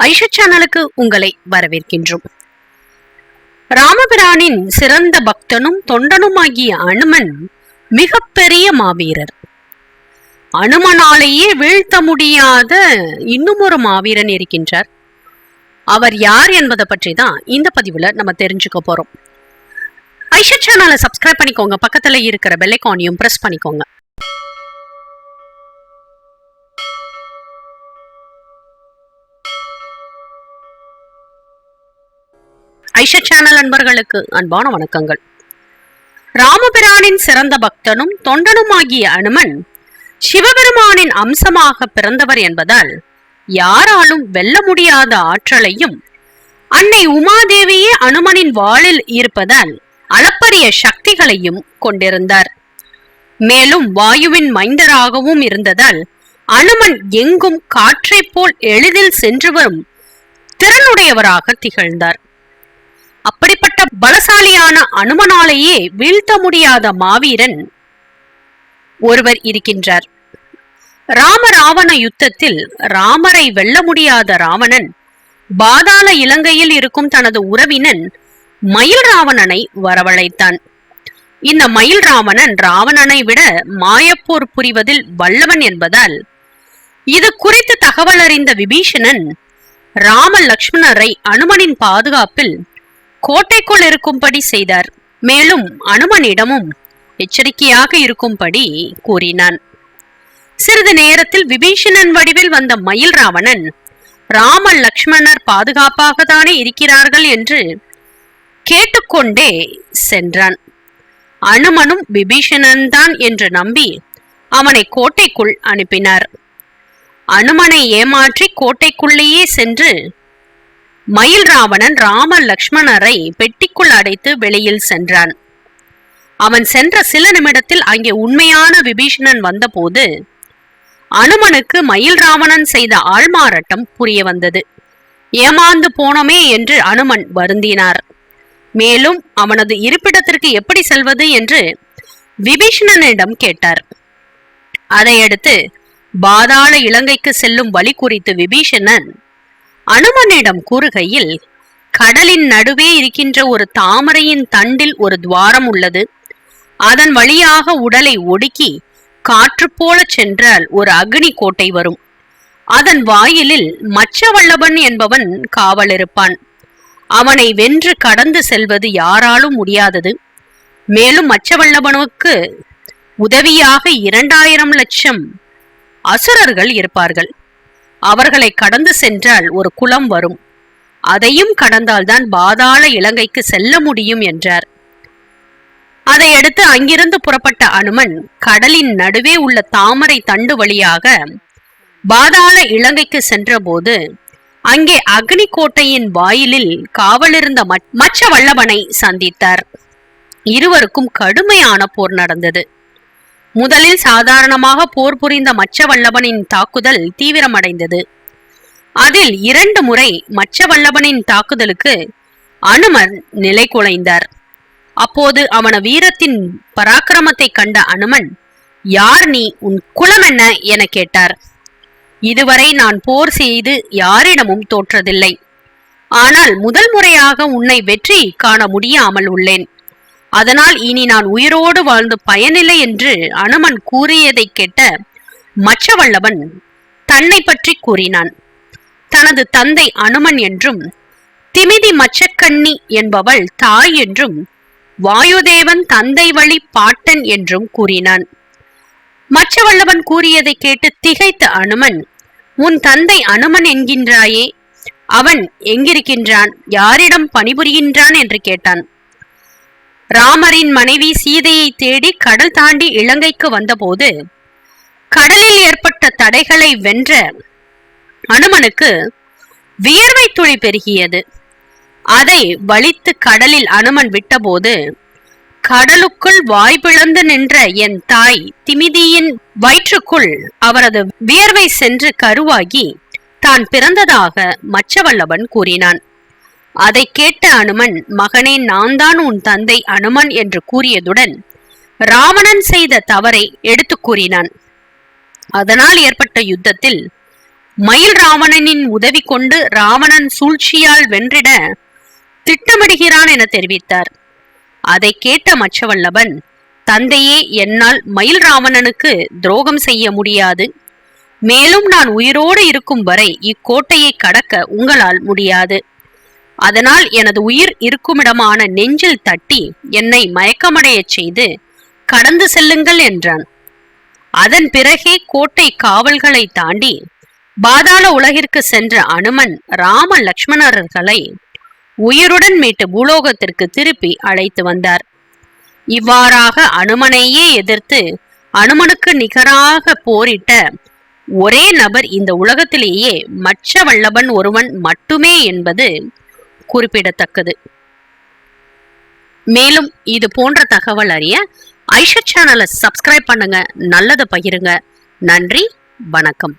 ஐஷா சேனலுக்கு உங்களை வரவேற்கின்றோம். ராமபிரானின் சிறந்த பக்தனும் தொண்டனுமாகிய அனுமன் மிகப்பெரிய மாவீரர். அனுமனாலேயே வீழ்த்த முடியாத இன்னும் ஒரு மாவீரன் இருக்கின்றார். அவர் யார் என்பதை பற்றி தான் இந்த பதிவுல நம்ம தெரிஞ்சுக்க போறோம். ஐஷா சேனலை சப்ஸ்கிரைப் பண்ணிக்கோங்க. பக்கத்துல இருக்கிற பெல்லைக்கானையும் பிரஸ் பண்ணிக்கோங்க. ஐஷா சேனல் அன்பர்களுக்கு அன்பான வணக்கங்கள். ராமபிரானின் சிறந்த பக்தனும் தொண்டனுமாகிய அனுமன் சிவபெருமானின் அம்சமாக பிறந்தவர் என்பதால் யாராலும் வெல்ல முடியாத ஆற்றலையும் அன்னை உமாதேவியே அனுமனின் வாளில் இருப்பதால் அளப்பரிய சக்திகளையும் கொண்டிருந்தார். மேலும் வாயுவின் மைந்தராகவும் இருந்ததால் அனுமன் எங்கும் காற்றைப் போல் எளிதில் சென்று வரும் திறனுடையவராக திகழ்ந்தார். அப்படிப்பட்ட பலசாலியான அனுமனாலேயே வீழ்த்த முடியாத மாவீரன் ஒருவர் இருக்கின்றார். ராம ராவண யுத்தத்தில் ராமரை வெல்ல முடியாத ராவணன் பாதாள இலங்கையில் இருக்கும் தனது உறவினன் மயில் ராவணனை வரவழைத்தான். இந்த மயில் ராவணன் ராவணனை விட மாயப்போர் புரிவதில் வல்லவன் என்பதால் இது குறித்து தகவல் அறிந்த விபீஷணன் ராம லக்ஷ்மணரை அனுமனின் பாதுகாப்பில் கோட்டைக்குள் இருக்கும்படி செய்தார். மேலும் அனுமனிடமும் எச்சரிக்கையாக இருக்கும்படி கூறினான். சிறிது நேரத்தில் விபீஷணன் வடிவில் வந்த மயில் ராவணன் ராம லக்ஷ்மணர் பாதுகாப்பாக தானே இருக்கிறார்கள்? என்று கேட்டுக்கொண்டே சென்றான். அனுமனும் விபீஷணன் தான் என்று நம்பி அவனை கோட்டைக்குள் அனுப்பினார். அனுமனை ஏமாற்றி கோட்டைக்குள்ளேயே சென்று மயில் ராவணன் ராம லக்ஷ்மணரை பெட்டிக்குள் அடைத்து வெளியில் சென்றான். அவன் சென்ற சில நிமிடத்தில் அங்கே உண்மையான விபீஷணன் வந்தபோது அனுமனுக்கு மயில் ராவணன் செய்த ஆள்மாறாட்டம் புரிய வந்தது. ஏமாந்து போனோமே என்று அனுமன் வருந்தினார். மேலும் அவனது இருப்பிடத்திற்கு எப்படி செல்வது என்று விபீஷணனிடம் கேட்டார். அதையடுத்து பாதாள இலங்கைக்கு செல்லும் வழி குறித்து விபீஷணன் அனுமனிடம் கூறுகையில் கடலின் நடுவே இருக்கின்ற ஒரு தாமரையின் தண்டில் ஒரு துவாரம் உள்ளது. அதன் வழியாக உடலை ஒடுக்கி காற்று போல சென்றால் ஒரு அக்னி கோட்டை வரும். அதன் வாயிலில் மச்சவல்லபன் என்பவன் காவலிருப்பான். அவனை வென்று கடந்து செல்வது யாராலும் முடியாதது. மேலும் மச்சவல்லபனுக்கு உதவியாக இரண்டாயிரம் லட்சம் அசுரர்கள் இருப்பார்கள். அவர்களை கடந்து சென்றால் ஒரு குளம் வரும். அதையும் கடந்தால்தான் பாதாள இலங்கைக்கு செல்ல முடியும் என்றார். அதையடுத்து அங்கிருந்து புறப்பட்ட அனுமன் கடலின் நடுவே உள்ள தாமரை தண்டு வழியாக பாதாள இலங்கைக்கு சென்றபோது அங்கே அக்னி கோட்டையின் வாயிலில் காவலிருந்த மச்ச வல்லவனை சந்தித்தார். இருவருக்கும் கடுமையான போர் நடந்தது. முதலில் சாதாரணமாக போர் புரிந்த மச்சவல்லபனின் தாக்குதல் தீவிரமடைந்தது. அதில் இரண்டு முறை மச்சவல்லபனின் தாக்குதலுக்கு அனுமன் நிலை குலைந்தார். அப்போது அவன வீரத்தின் பராக்கிரமத்தை கண்ட அனுமன் யார் நீ? உன் குலம் என்ன? என கேட்டார். இதுவரை நான் போர் செய்து யாரிடமும் தோற்றதில்லை. ஆனால் முதல் முறையாக உன்னை வெற்றி காண முடியாமல் உள்ளேன். அதனால் இனி நான் உயிரோடு வாழ்ந்து பயனில்லை என்று அனுமன் கூறியதை கேட்ட மச்சவல்லவன் தன்னை பற்றி கூறினான். தனது தந்தை அனுமன் என்றும் திமிதி மச்சக்கண்ணி என்பவள் தாய் என்றும் வாயுதேவன் தந்தை வழி பாட்டன் என்றும் கூறினான். மச்சவல்லவன் கூறியதை கேட்டு திகைத்த அனுமன் உன் தந்தை அனுமன் என்கின்றாயே அவன் எங்கிருக்கின்றான்? யாரிடம் பணிபுரிகின்றான்? என்று கேட்டான். ராமரின் மனைவி சீதையை தேடி கடல் தாண்டி இலங்கைக்கு வந்தபோது கடலில் ஏற்பட்ட தடைகளை வென்ற அனுமனுக்கு வியர்வை துளி பெருகியது. அதை வலித்து கடலில் அனுமன் விட்டபோது கடலுக்குள் வாய் நின்ற என் தாய் திமிதியின் வயிற்றுக்குள் அவரது வியர்வை சென்று கருவாகி தான் பிறந்ததாக மச்சவல்லவன் கூறினான். அதை கேட்ட அனுமன் மகனே நான் தான் உன் தந்தை அனுமன் என்று கூறியதுடன் ராவணன் செய்த தவறை எடுத்து கூறினான். அதனால் ஏற்பட்ட யுத்தத்தில் மயில் ராவணனின் உதவி கொண்டு ராவணன் சூழ்ச்சியால் வென்றிட திட்டமிடுகிறான் என தெரிவித்தார். அதை கேட்ட மச்சவல்லவன் தந்தையே என்னால் மயில் ராவணனுக்கு துரோகம் செய்ய முடியாது. மேலும் நான் உயிரோடு இருக்கும் வரை இக்கோட்டையை கடக்க உங்களால் முடியாது. அதனால் எனது உயிர் இருக்குமிடமான நெஞ்சில் தட்டி என்னை மயக்கமடையச் செய்து கடந்து செல்லுங்கள் என்றான். அதன் பிறகே கோட்டை காவல்களை தாண்டி பாதாள உலகிற்கு சென்ற அனுமன் ராம லக்ஷ்மணர்களை உயிருடன் மீட்டு பூலோகத்திற்கு திருப்பி அழைத்து வந்தார். இவ்வாறாக அனுமனையே எதிர்த்து அனுமனுக்கு நிகராக போரிட்ட ஒரே நபர் இந்த உலகத்திலேயே மச்ச வல்லபன் ஒருவன் மட்டுமே என்பது குறிப்பிடத்தக்கது. மேலும் இது போன்ற தகவல் அறிய ஐஷா சேனலை சப்ஸ்கிரைப் பண்ணுங்க. நல்லதை பகிருங்க. நன்றி. வணக்கம்.